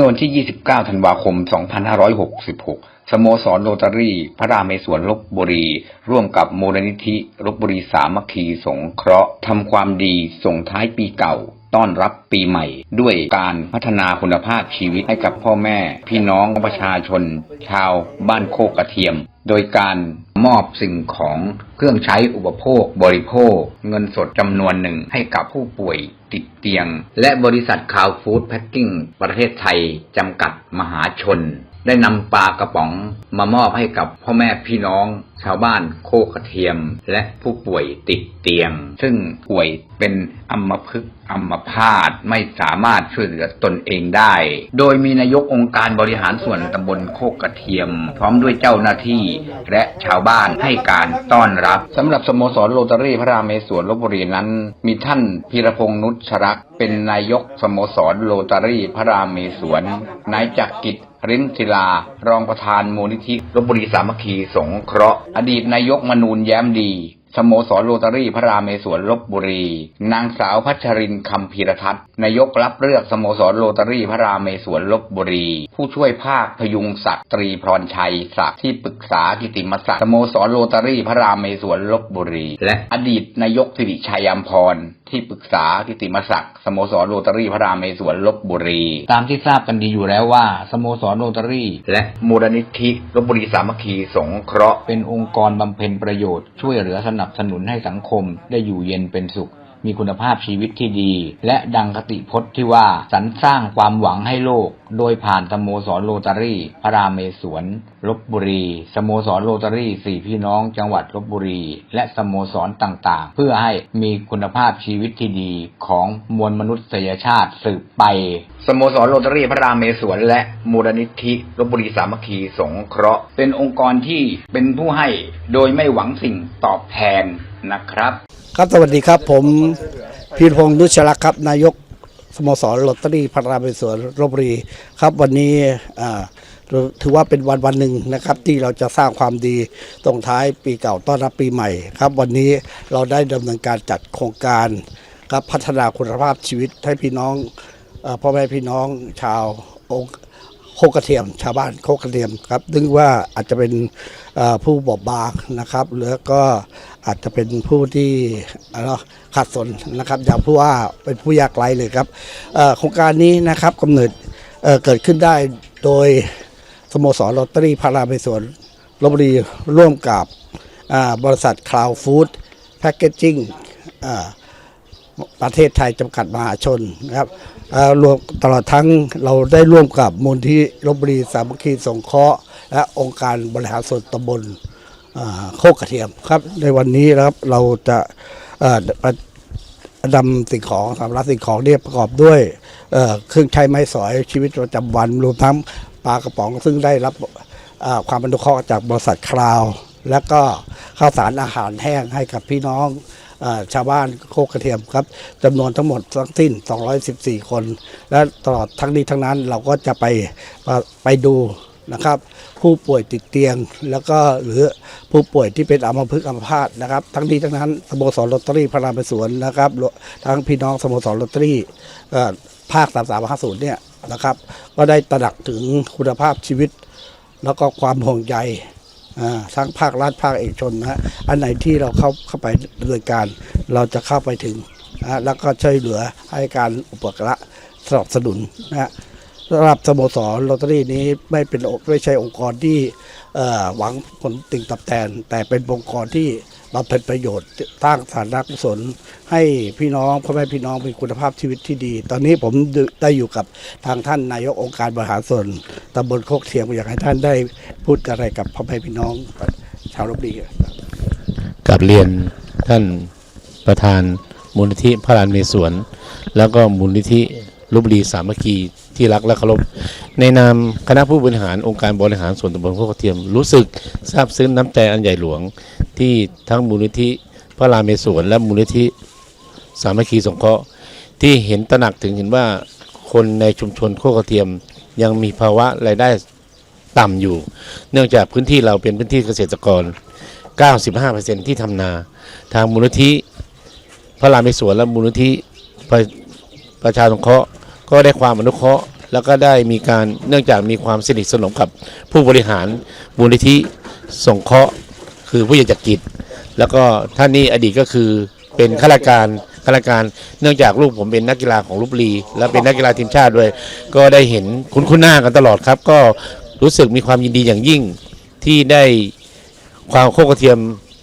มื่อวันที่ 29 ธันวาคม 2566 สโมสรโรตารี่ พระรามเมศวรลบบุรี ร่วมกับมูลนิธิลบบุรีสามัคคีสงเคราะห์ทำความดีส่งท้ายปีเก่า ต้อนรับปีใหม่ ด้วยการพัฒนาคุณภาพชีวิตให้กับพ่อแม่ พี่น้องประชาชน ชาวบ้านโคกกระเทียม โดยการมอบสิ่งของเครื่องใช้อุปโภค บริโภค เงินสดจำนวนหนึ่งให้กับผู้ป่วยติดเตียง และบริษัทคาวฟู้ดแพ็คกิ้งประเทศไทยจำกัดมหาชน ได้นำปลากระป๋องมามอบให้กับพ่อแม่พี่น้อง ชาวบ้านโคกระเทียม และผู้ป่วยติดเตียง ซึ่งป่วยเป็นอัมพฤกษ์อัมพาตไม่สามารถช่วยเหลือตนเองได้ โดยมีนายกองค์การบริหารส่วนตำบลโคกกระเทียม พร้อมด้วยเจ้าหน้าที่ และชาวบ้านให้การต้อนรับสำหรับสโมสรโรตารี่พระรามเมศวรลบบุรีนั้น มีท่านพีรพงษ์นุชรักษ์เป็นนายกสโมสรโรตารี่พระรามเมศวรนายจักรกิจริมศิลารองประธานมูลนิธิลบบุรีสามัคคีสงเคราะห์ อดีตนายกมนูนแย้มดี สโมสรโรตารี่พระรามเมศวรลบบุรี นางสาวพัชรินคำพีรทัศน์นายกรับเลือกสโมสรโรตารี่พระรามเมศวรลบบุรี ผู้ช่วยภาคพยุงศักดิ์ตรีพรชัยศักดิ์ที่ปรึกษากิติมศักดิ์สโมสรโรตารี่พระรามเมศวรลบบุรี และอดีตนายกสิริชัยอัมพรที่ปรึกษากิติมศักดิ์สโมสรโรตารี่พระรามเมศวรลบบุรี ตามที่ทราบกันดีอยู่แล้วว่าสโมสรโรตารี่ และมูลนิธิลบบุรีสามัคคีสงเคราะห์เป็นองค์กรบำเพ็ญประโยชน์ช่วยเหลือสนับสนุนให้สังคมได้อยู่เย็นเป็นสุข มีคุณภาพชีวิตที่ดี และดังคติพจน์ที่ว่าสรรสร้างความหวังให้โลก โดยผ่านสโมสรโรตารี่ พระรามเมศวรลบบุรี สโมสรโรตารี่สี่พี่น้องจังหวัดลบบุรี และสโมสรต่างๆ เพื่อให้มีคุณภาพชีวิตที่ดีของมวลมนุษยชาติสืบไป สโมสรโรตารี่พระรามเมศวรและมูลนิธิลบบุรีสามัคคีสงเคราะห์ เป็นองค์กรที่เป็นผู้ให้โดยไม่หวังสิ่งตอบแทนนะครับ ครับสวัสดีครับ ผมพีรพงษ์นุชรักษ์ครับ นายกสโมสรลอตเตอรี่พระรามเป็นสวนลบบุรีครับ วันนี้ถือว่าเป็นวันวันหนึ่งนะครับ ที่เราจะสร้างความดีตรงท้ายปีเก่าต้อนรับปีใหม่ครับ วันนี้เราได้ดำเนินการจัดโครงการครับพัฒนาคุณภาพชีวิตให้พี่น้องอพ่อแม่พี่น้องชาวอง โคกกระเทียม ชาวบ้านโคกกระเทียมครับซึ่งว่าอาจจะเป็นผู้บอบบางนะครับหรือก็อาจจะเป็นผู้ที่อ่อขาดสนนะครับอย่างผู้ว่าเป็นผู้ยากไร้เลยครับโครงการนี้นะครับกำเนิดเเกิดขึ้นได้โดยสโมสรลอตเตอรี่พาราเมศวรลบบุรีร่วมกับบริษัทคลาวฟู้ดแพคเกจิ้งประเทศไทยจำกัดมหาชนนะครับ รวมตลอดทั้งเราได้ร่วมกับมูลที่ลบบุรีสามัคคีสงเคราะห์และองค์การบริหารส่วนตำบลโคกกระเทียมครับ ในวันนี้นะครับเราจะนำสิ่งของสำรับสิ่งของเนี่ยประกอบด้วยเเครื่องใช้ไม้สอยชีวิตประจำวันรวมทั้งปลากระป๋องซึ่งได้รับความอนุเคราะห์จากบริษัทคราว และก็ข้าวสารอาหารแห้งให้กับพี่น้อง ชาวบ้านโคกกระเทียมครับจำนวนทั้งหมดทั้งสิ้น 214 คน และตลอดทั้งนี้ทั้งนั้นเราก็จะไปไปดูนะครับผู้ป่วยติดเตียงแล้วก็หรือผู้ป่วยที่เป็นอัมพฤกษ์อัมพาตนะครับ ทั้งนี้ทั้งนั้นสโมสรลอตเตอรี่พระรามสวนนะครับทั้งพี่น้องสโมสรลอตเตอรี่เอ่อภาค 3350 เนี่ยนะครับ ก็ได้ตระหนักถึงคุณภาพชีวิต แล้วก็ความห่วงใย ทั้งภาครัฐภาคเอกชนนะฮะอันไหนที่เราเข้าเข้าไปดำเนินการ เราจะเข้าไปถึงนะฮะแล้วก็ช่วยเหลือให้การอุปการะสนับสนุนนะฮะสำหรับสโมสรลอตเตอรี่นี้ไม่เป็นไม่ใช่องค์กรที่เอ่อหวังผลติ่งตับแทนแต่เป็นองค์กรที่ บำเพ็ญประโยชน์สร้างสาธารณกุศลให้พี่น้องพ่อแม่พี่น้องมีคุณภาพชีวิตที่ดี ตอนนี้ผมได้อยู่กับทางท่านนายกองค์การบริหารส่วนตำบลโคกเทียมอยากให้ท่านได้พูดอะไรกับพ่อแม่พี่น้องชาวลบบุรีกับเรียนท่านประธานมูลนิธิพระรานเมศวรแล้วก็มูลนิธิ ลบบุรีสามัคคีที่รักและเคารพในนามคณะผู้บริหารองค์การบริหารส่วนตำบลโคกเทียมรู้สึกซาบซึ้งน้ำใจอันใหญ่หลวงที่ทั้งมูลนิธิพระรามเมศวรและมูลนิธิสามัคคีสงเคราะห์ที่เห็นตระหนักถึงเห็นว่าคนในชุมชนโคกเทียมยังมีภาวะรายได้ต่ำอยู่ เนื่องจากพื้นที่เราเป็นพื้นที่เกษตรกร 95%ที่ทำนา ทางมูลนิธิพระรามเมศวรและมูลนิธิ ประชาสงเคราะห์ก็ได้ความอนุเคราะห์ แล้วก็ได้มีการเนื่องจากมีความสนิทสนมกับผู้บริหารมูลนิธิสงเคราะห์ คือผู้ใหญ่จักกิจ แล้วก็ท่านนี้อดีตก็คือเป็นข้าราชการข้าราชการเนื่องจากลูกผมเป็นนักกีฬาของลพบุรีและเป็นนักกีฬาทีมชาติด้วย ก็ได้เห็นคุ้นคุ้นหน้ากันตลอดครับ ก็รู้สึกมีความยินดีอย่างยิ่งที่ได้ความโคกระเทียม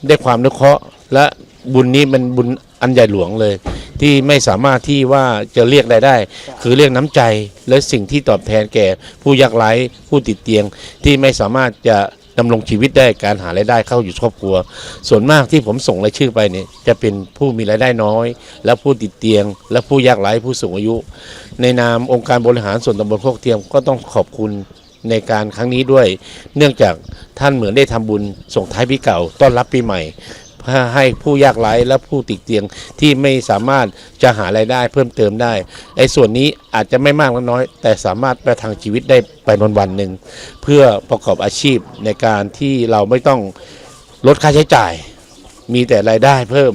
ได้ความนึกเคราะห์ และบุญนี้มันบุญอันใหญ่หลวงเลย ที่ไม่สามารถที่ว่าจะเรียกรายได้ คือเรียกน้ำใจและสิ่งที่ตอบแทนแก่ผู้ยากไร้ผู้ติดเตียง ที่ไม่สามารถจะดำรงชีวิตได้การหารายได้เข้าอยู่ครอบครัว ส่วนมากที่ผมส่งรายชื่อไปเนี่ยจะเป็นผู้มีรายได้น้อย และผู้ติดเตียง และผู้ยากไร้ผู้สูงอายุ ในนามองค์การบริหารส่วนตำบลโคกเทียมก็ต้องขอบคุณในการครั้งนี้ด้วย เนื่องจากท่านเหมือนได้ทำบุญส่งท้ายปีเก่าต้อนรับปีใหม่เพื่อ ให้ผู้ยากไร้และผู้ติดเตียงที่ไม่สามารถจะหารายได้เพิ่มเติมได้ไอ้ส่วนนี้อาจจะไม่มากน้อย แต่สามารถประทังชีวิตได้ไปวันวันๆหนึ่งเพื่อประกอบอาชีพในการที่เราไม่ต้องลดค่าใช้จ่าย มีแต่รายได้เพิ่ม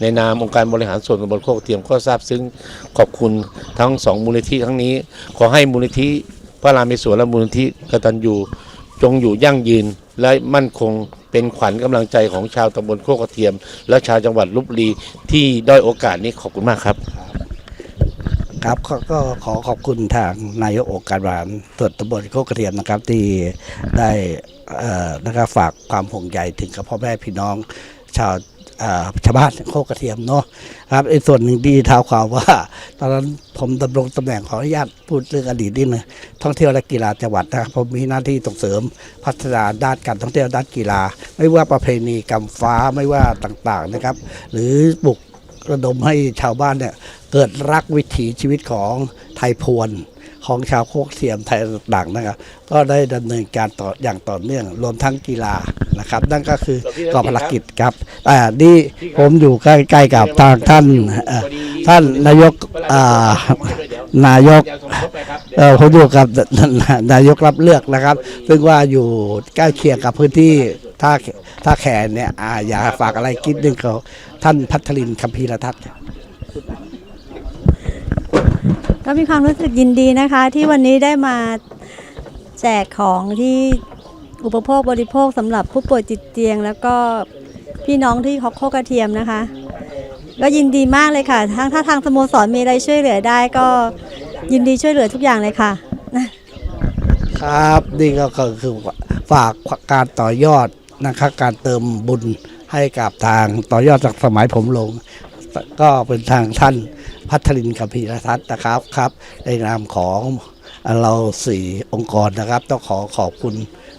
ในนามองค์การบริหารส่วนตำบลโคกเทียมก็ทราบซึ้งขอบคุณทั้งสองมูลนิธิทั้งนี้ ขอให้มูลนิธิพระรามเมศวรและมูลนิธิกตัญญูจงอยู่ยั่งยืนและมั่นคง เป็นขวัญกำลังใจของชาวตำบลโคกกระเทียม และชาวจังหวัดลบบุรีที่ด้อยโอกาสนี้ขอบคุณมากครับ ครับก็ก็ขอขอบคุณทางนายกองค์การบริหารส่วนตำบลโคกกระเทียมนะครับ ที่ได้เอ่อนะครับฝากความห่วงใยถึงกับพ่อแม่พี่น้อง ชาว ชาวบ้านโคกระเทียมเนาะครับไอีกส่วนหนึ่งที่เท้าความว่า ตอนนั้นผมดำรงตำแหน่งขออนุญาตพูดเรื่องอดีตนิดนึงท่องเที่ยวและกีฬาจังหวัดนะครับผมมีหน้าที่ส่งเสริมพัฒนาด้านการท่องเที่ยวด้านกีฬา ไม่ว่าประเพณีกำฟ้าไม่ว่าต่างๆนะครับ หรือปลุกระดมให้ชาวบ้านเนี่ยเกิดรักวิถีชีวิตของไทยพวน ของชาวโคกเทียมไทยต่างๆนะครับ ก็ได้ดำเนินการต่ออย่างต่อเนื่อง รวมทั้งกีฬานะครับ นั่นก็คือกอบภารกิจครับอ่านี่ผมอยู่ใกล้ๆกับทางท่านเอ่อท่านนายกอ่านายกเออผมอยู่กับนายกรับเลือกนะครับ ซึ่งว่าอยู่ใกล้เคียงกับพื้นที่ท่าท่าแขนเนี่ยอ่าอยากฝากอะไรคิดนึงเขาท่านพัทลินคัมภีรทัศน์ ก็มีความรู้สึกยินดีนะคะ ที่วันนี้ได้มาแจกของที่อุปโภคบริโภคสำหรับผู้ป่วยติดเตียง แล้วก็พี่น้องที่ฮอกโคกระเทียมนะคะ ก็ยินดีมากเลยค่ะถ้าถ้าทางสโมสรมีอะไรช่วยเหลือได้ก็ยินดีช่วยเหลือทุกอย่างเลยค่ะ ครับนี่ก็คือฝากการต่อยอดนะครับการเติมบุญให้กับทางต่อยอดจากสมัยผมลง ก็เป็นทางท่านพัทลินคัมภีรทัศน์นะครับครับในนามของเราสี่องค์กรนะครับ ต้องขอขอบคุณ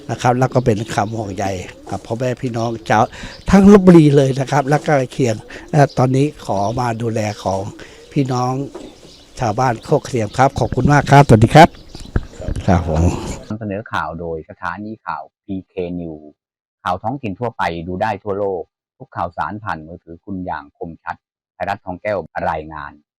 นะครับ แล้วก็เป็นคำห่วงใยกับพ่อแม่พี่น้องชาวทั้งลบบุรีเลยนะครับ และก็ใกล้เคียงและตอนนี้ขอมาดูแลของพี่น้องชาวบ้านโคกเทียมครับ ขอบคุณมากครับ สวัสดีครับครับผมนำเสนอข่าวโดยสถานีข่าว PK News ข่าวท้องถิ่นทั่วไปดูได้ทั่วโลก ทุกข่าวสารผ่านมือถือคุณอย่างคมชัดไทย รัฐทองแก้วรายงาน